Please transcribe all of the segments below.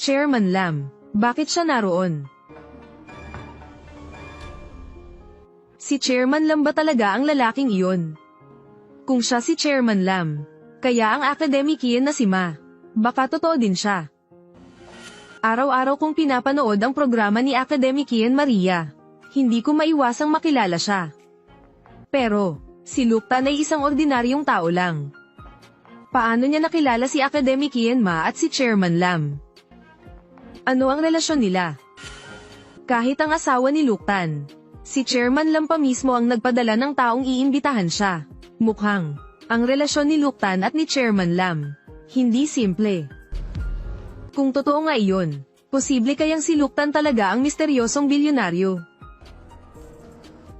Chairman Lam, bakit siya naroon? Si Chairman Lam ba talaga ang lalaking iyon? Kung siya si Chairman Lam, kaya ang akademikian na si Ma, baka totoo din siya. Araw-araw kong pinapanood ang programa ni Akademikian Maria. Hindi ko maiwasang makilala siya. Pero, si Luktan ay isang ordinaryong tao lang. Paano niya nakilala si Akademikian Ma at si Chairman Lam? Ano ang relasyon nila? Kahit ang asawa ni Luktan, si Chairman Lam pa mismo ang nagpadala ng taong iimbitahan siya. Mukhang, ang relasyon ni Luktan at ni Chairman Lam, hindi simple. Kung totoo nga iyon, posible kayang si Luktan talaga ang misteryosong bilyonaryo.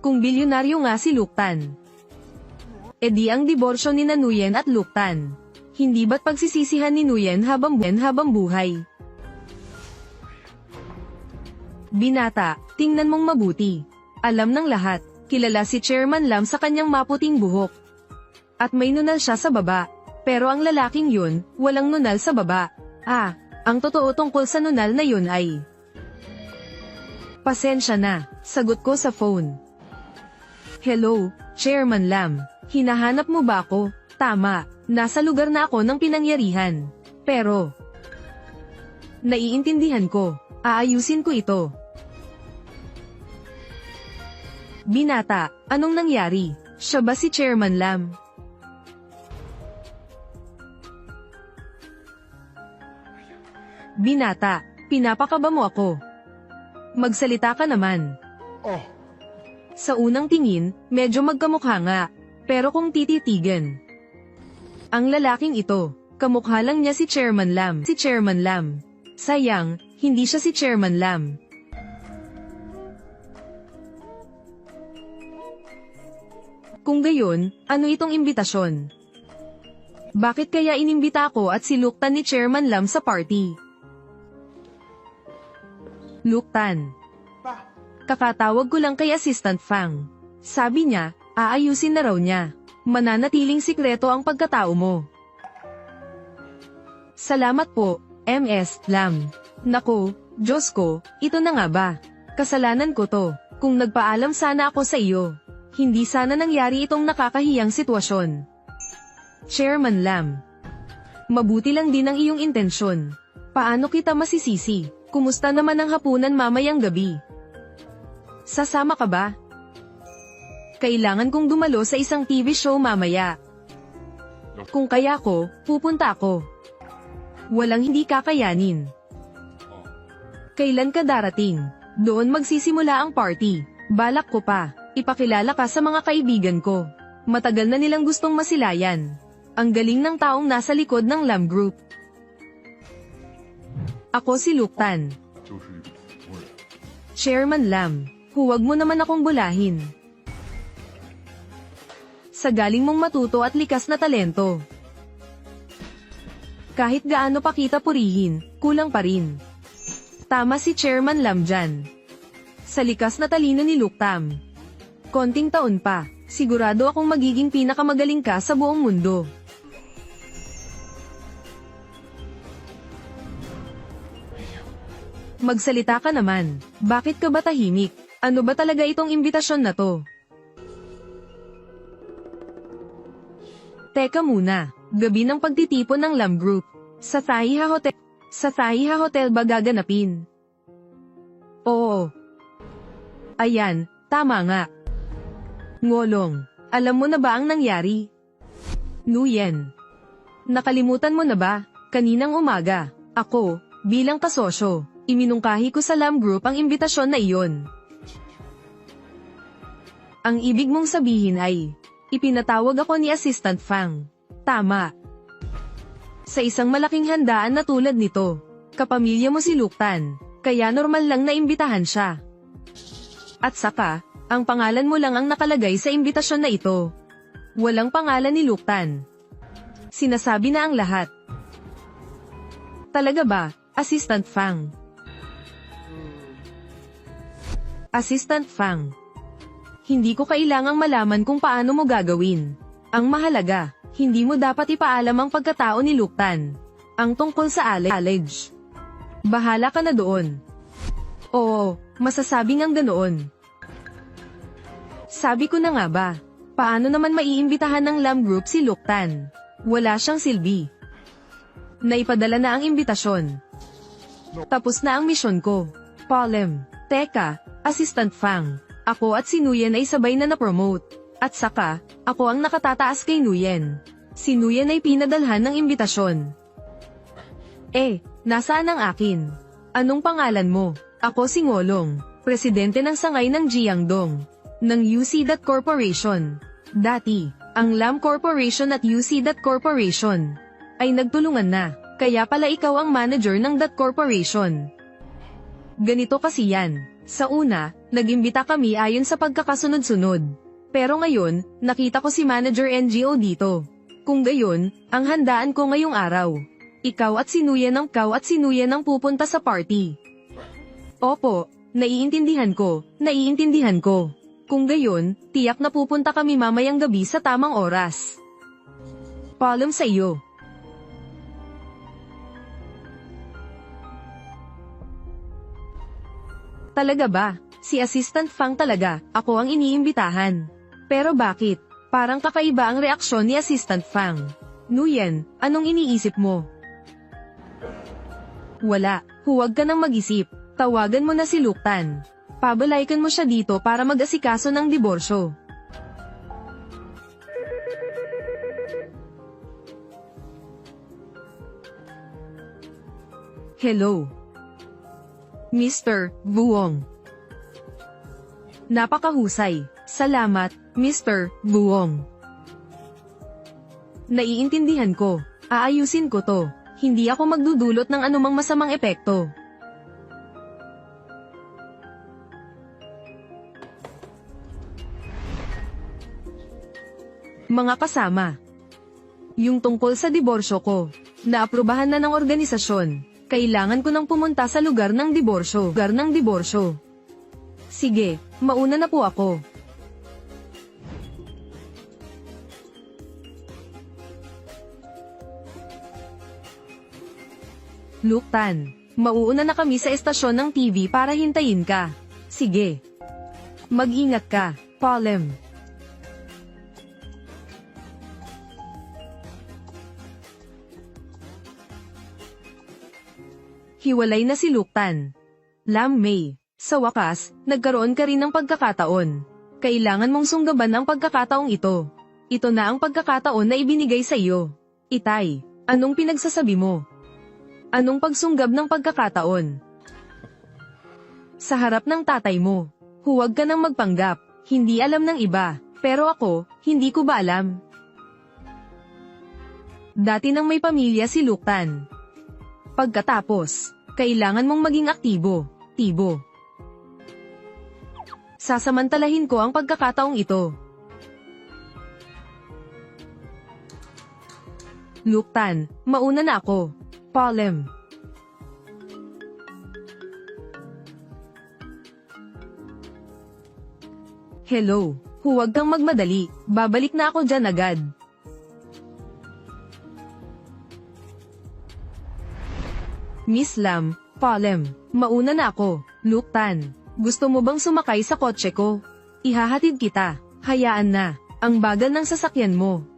Kung bilyonaryo nga si Luktan, edi ang diborsyo ni Nanuyen at Luktan. Hindi ba't pagsisisihan ni Nuyen habang habang buhay? Binata, tingnan mong mabuti. Alam ng lahat, kilala si Chairman Lam sa kanyang maputing buhok. At may nunal siya sa baba. Pero ang lalaking yun, walang nunal sa baba. Ah, ang totoo tungkol sa nunal na yun ay... Pasensya na, sagot ko sa phone. Hello, Chairman Lam. Hinahanap mo ba ako? Tama, nasa lugar na ako ng pinangyarihan. Pero... Naiintindihan ko. Aayusin ko ito. Binata, anong nangyari? Siya ba si Chairman Lam? Binata, pinapakaba mo ako. Magsalita ka naman. Oh, Sa unang tingin, medyo magkamukha nga. Pero kung tititigan, ang lalaking ito, kamukha lang niya si Chairman Lam. Si Chairman Lam. Sayang, hindi siya si Chairman Lam. Kung gayon, ano itong imbitasyon? Bakit kaya inimbita ako at siluktan ni Chairman Lam sa party? Luktan. Kakatawag ko lang kay Assistant Fang. Sabi niya, aayusin na raw niya. Mananatiling sikreto ang pagkatao mo. Salamat po, MS Lam. Nako, Diyos ko, ito na nga ba? Kasalanan ko to. Kung nagpaalam sana ako sa iyo, hindi sana nangyari itong nakakahiyang sitwasyon. Chairman Lam. Mabuti lang din ang iyong intensyon. Paano kita masisisi? Kumusta naman ang hapunan mamayang gabi? Sasama ka ba? Kailangan kong dumalo sa isang TV show mamaya. Kung kaya ko, pupunta ako. Walang hindi kakayanin. Kailan ka darating? Doon magsisimula ang party. Balak ko pa, ipakilala ka sa mga kaibigan ko. Matagal na nilang gustong masilayan. Ang galing ng taong nasa likod ng LAM Group. Ako si Luke Tan. Chairman Lam, huwag mo naman akong bulahin. Sa galing mong matuto at likas na talento. Kahit gaano pa kita purihin, kulang pa rin. Tama si Chairman Lam dyan. Sa likas na talino ni Luktam. Konting taon pa, sigurado akong magiging pinakamagaling ka sa buong mundo. Magsalita ka naman. Bakit ka ba tahimik? Ano ba talaga itong imbitasyon na to? Teka muna, gabi ng pagtitipon ng Lam Group. Sa Thaïha Hotel. Sa Thaïha Hotel ba gaganapin? Oo. Ayan, tama nga. Ngolong, alam mo na ba ang nangyari? Nuyen. Nakalimutan mo na ba? Kaninang umaga, ako, bilang kasosyo, iminungkahi ko sa Lam Group ang imbitasyon na iyon. Ang ibig mong sabihin ay, ipinatawag ako ni Assistant Fang. Tama. Sa isang malaking handaan na tulad nito, kapamilya mo si Luktan, kaya normal lang na imbitahan siya. At saka, ang pangalan mo lang ang nakalagay sa imbitasyon na ito. Walang pangalan ni Luktan. Sinasabi na ang lahat. Talaga ba, Assistant Fang? Assistant Fang. Hindi ko kailangang malaman kung paano mo gagawin. Ang mahalaga, hindi mo dapat ipaalam ang pagkatao ni Luktan. Ang tungkol sa allege. Bahala ka na doon. Oo, masasabing ang ganoon. Sabi ko na nga ba, paano naman maiimbitahan ng Lam Group si Luktan? Wala siyang silbi. Naipadala na ang imbitasyon. Tapos na ang misyon ko. Polem. Teka, Assistant Fang. Ako at si Nuyen ay sabay na na-promote. At saka, ako ang nakatataas kay Nuyen. Si Nuyen ay pinadalhan ng imbitasyon. Eh, nasaan ang akin? Anong pangalan mo? Ako si Ngolong, presidente ng sangay ng Jiangdong, ng UC That Corporation. Dati, ang LAM Corporation at UC That Corporation ay nagtulungan na, kaya pala ikaw ang manager ng That Corporation. Ganito kasi yan. Sa una, nagimbita kami ayon sa pagkakasunod-sunod. Pero ngayon, nakita ko si manager NGO dito. Kung gayon, ang handaan ko ngayong araw. Ikaw at sinuya ng kaw at sinuya ng pupunta sa party. Opo, naiintindihan ko, naiintindihan ko. Kung gayon, tiyak na pupunta kami mamayang gabi sa tamang oras. Paalam sa iyo. Talaga ba? Si Assistant Fang talaga, ako ang iniimbitahan. Pero bakit? Parang kakaiba ang reaksyon ni Assistant Fang. Nuyen, anong iniisip mo? Wala, huwag ka nang mag-isip. Tawagan mo na si Luktan. Pabalaykan mo siya dito para mag-asikaso ng diborsyo. Hello. Mr. Buong. Napakahusay. Salamat, Mr. Buong. Naiintindihan ko. Aayusin ko to. Hindi ako magdudulot ng anumang masamang epekto. Mga kasama. Yung tungkol sa diborsyo ko, naaprubahan na ng organisasyon. Kailangan ko nang pumunta sa lugar ng diborsyo. Lugar ng diborsyo. Sige, mauna na po ako. Luktan, mauuna na kami sa estasyon ng TV para hintayin ka. Sige. Mag-ingat ka, Polem. Hiwalay na si Luktan. Lam May, sa wakas, nagkaroon ka rin ng pagkakataon. Kailangan mong sunggaban ang pagkakataong ito. Ito na ang pagkakataon na ibinigay sa iyo. Itay, anong pinagsasabi mo? Anong pagsunggab ng pagkakataon? Sa harap ng tatay mo, huwag ka nang magpanggap, hindi alam ng iba, pero ako, hindi ko ba alam? Dati nang may pamilya si Luktan. Pagkatapos, kailangan mong maging aktibo, tibo. Sasamantalahin ko ang pagkakataong ito. Luktan, mauna na ako. Polem. Hello, huwag kang magmadali, babalik na ako dyan agad. Miss Lam, Polem, mauna na ako, Luktan. Gusto mo bang sumakay sa kotse ko? Ihahatid kita, hayaan na, ang bagal ng sasakyan mo.